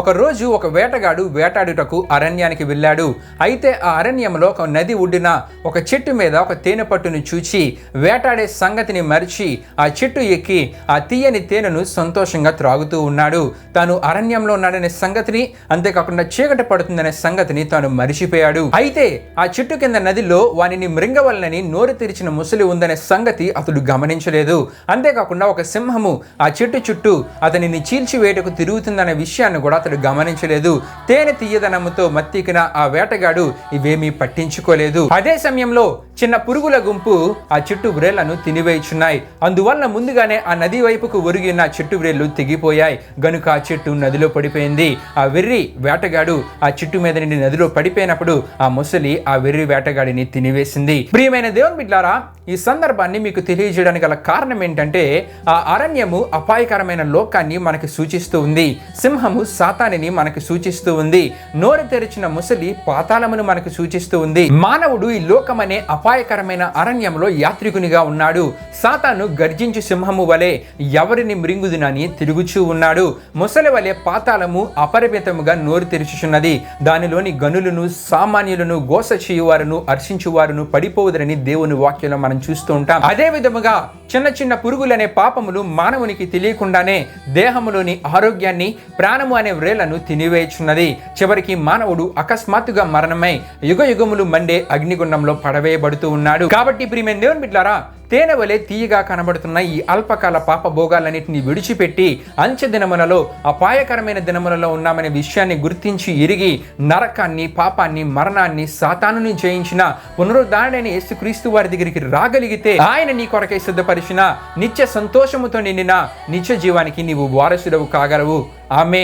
ఒకరోజు ఒక వేటగాడు వేటాడుటకు అరణ్యానికి వెళ్ళాడు. అయితే ఆ అరణ్యంలో ఒక నది ఒడ్డున ఒక చెట్టు మీద ఒక తేనె పట్టును చూచి వేటాడే సంగతిని మరిచి ఆ చెట్టు ఎక్కి ఆ తీయని తేనెను సంతోషంగా త్రాగుతూ ఉన్నాడు. తాను అరణ్యంలో ఉన్నాడనే సంగతిని అంతేకాకుండా చీకటి పడుతుందనే సంగతిని తాను మరిచిపోయాడు. అయితే ఆ చెట్టు కింద నదిలో వానిని మృంగవల్లని నోరు తెరిచిన ముసలి ఉందనే సంగతి అతడు గమనించలేదు. అంతేకాకుండా ఒక సింహము ఆ చెట్టు చుట్టూ అతనిని చీల్చివేటకు తిరుగుతుందనే విషయాన్ని కూడా అతడు గమనించలేదు. తేనె తీయదనముతో మత్తికిన ఆ వేటగాడు ఇవేమీ పట్టించుకోలేదు. అదే సమయంలో చిన్న పురుగుల గుంపు ఆ చెట్టు వ్రేళ్ళను తినివేయుచున్నాయి. అందువల్ల ముందుగానే ఆ నది వైపుకు ఒరిగిన చెట్టు వ్రేళ్ళు తెగిపోయాయి. గనుక ఆ చెట్టు నదిలో పడిపోయింది. ఆ వెర్రి వేటగాడు ఆ చెట్టు మీద నుండి నదిలో పడిపోయినప్పుడు ఆ ముసలి ఆ వెర్రి వేటగాడిని తినివేసింది. ప్రియమైన దేవుని బిడ్డారా ఈ సందర్భాన్ని మీకు తెలియజేయడానికి గల కారణం ఏంటంటే ఆ అరణ్యము అపాయకరమైన లోకాన్ని మనకి సూచిస్తూ ఉంది. సింహము సాతానిని మనకి సూచిస్తూ ఉంది. నోరు తెరిచిన ముసలి పాతాళమును మనకు సూచిస్తూ ఉంది. మానవుడు ఈ లోకమనే అపాయకరమైన అరణ్యంలో యాత్రికునిగా ఉన్నాడు. సాతాను గర్జించు సింహము వలె ఎవరిని మృంగుదునని తిరుగుచూ ఉన్నాడు. ముసలి వలె పాతాళము అపరిమితముగా నోరు తెరుచుచున్నది. దానిలోని గనులను సామాన్యులను గోస చేయువారును హర్షించువారును పడిపోవుదరని దేవుని వాక్యంలో మనం చూస్తూ ఉంటాం. అదే విధముగా చిన్న చిన్న పురుగులనే పాపములు మానవునికి తెలియకుండానే దేహములోని ఆరోగ్యాన్ని ప్రాణము అనే వ్రేలను తినివేయుచున్నది. చివరికి మానవుడు అకస్మాత్తుగా మరణమై యుగ యుగములు మండే అగ్నిగుండంలో పడవేయబడుతూ ఉన్నాడు. కాబట్టి ప్రియమైన దేవుని బిడ్డారా తేనె వలె తీయగా కనబడుతున్న ఈ అల్పకాల పాప భోగాలన్నింటినీ విడిచిపెట్టి అంచె దినములలో అపాయకరమైన దినములలో ఉన్నామనే విషయాన్ని గుర్తించి ఎరిగి నరకాన్ని పాపాన్ని మరణాన్ని సాతానుని జయించిన పునరుద్ధారణైన యేసుక్రీస్తు వారి దగ్గరికి రాగలిగితే ఆయన నీ కొరకై సిద్ధపరిచిన నిత్య సంతోషముతో నిండిన నిత్య జీవానికి నీవు వారసుడవు కాగలవు. ఆమెన్.